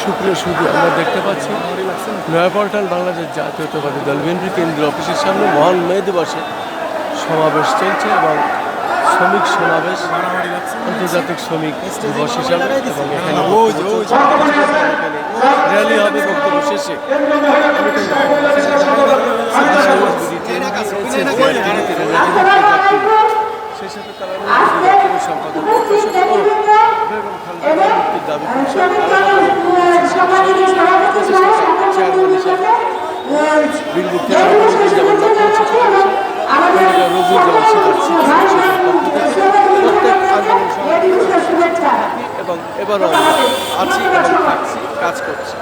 সুপ্রিয় শুধু আমরা দেখতে পাচ্ছি নয়াপল্টন বাংলাদেশ জাতীয়তাবাদী দল বিএনপি কেন্দ্রীয় অফিসের সামনে মহান মে দিবসে সমাবেশ চলছে এবং শ্রমিক সমাবেশ আন্তর্জাতিক শ্রমিক দিবস হিসাবে এবং এখানে র্যালি হবে বক্তব্য শেষে সাথে তারা সম্পাদক দাবি এবং এবারও আছি এবং কাজ করছি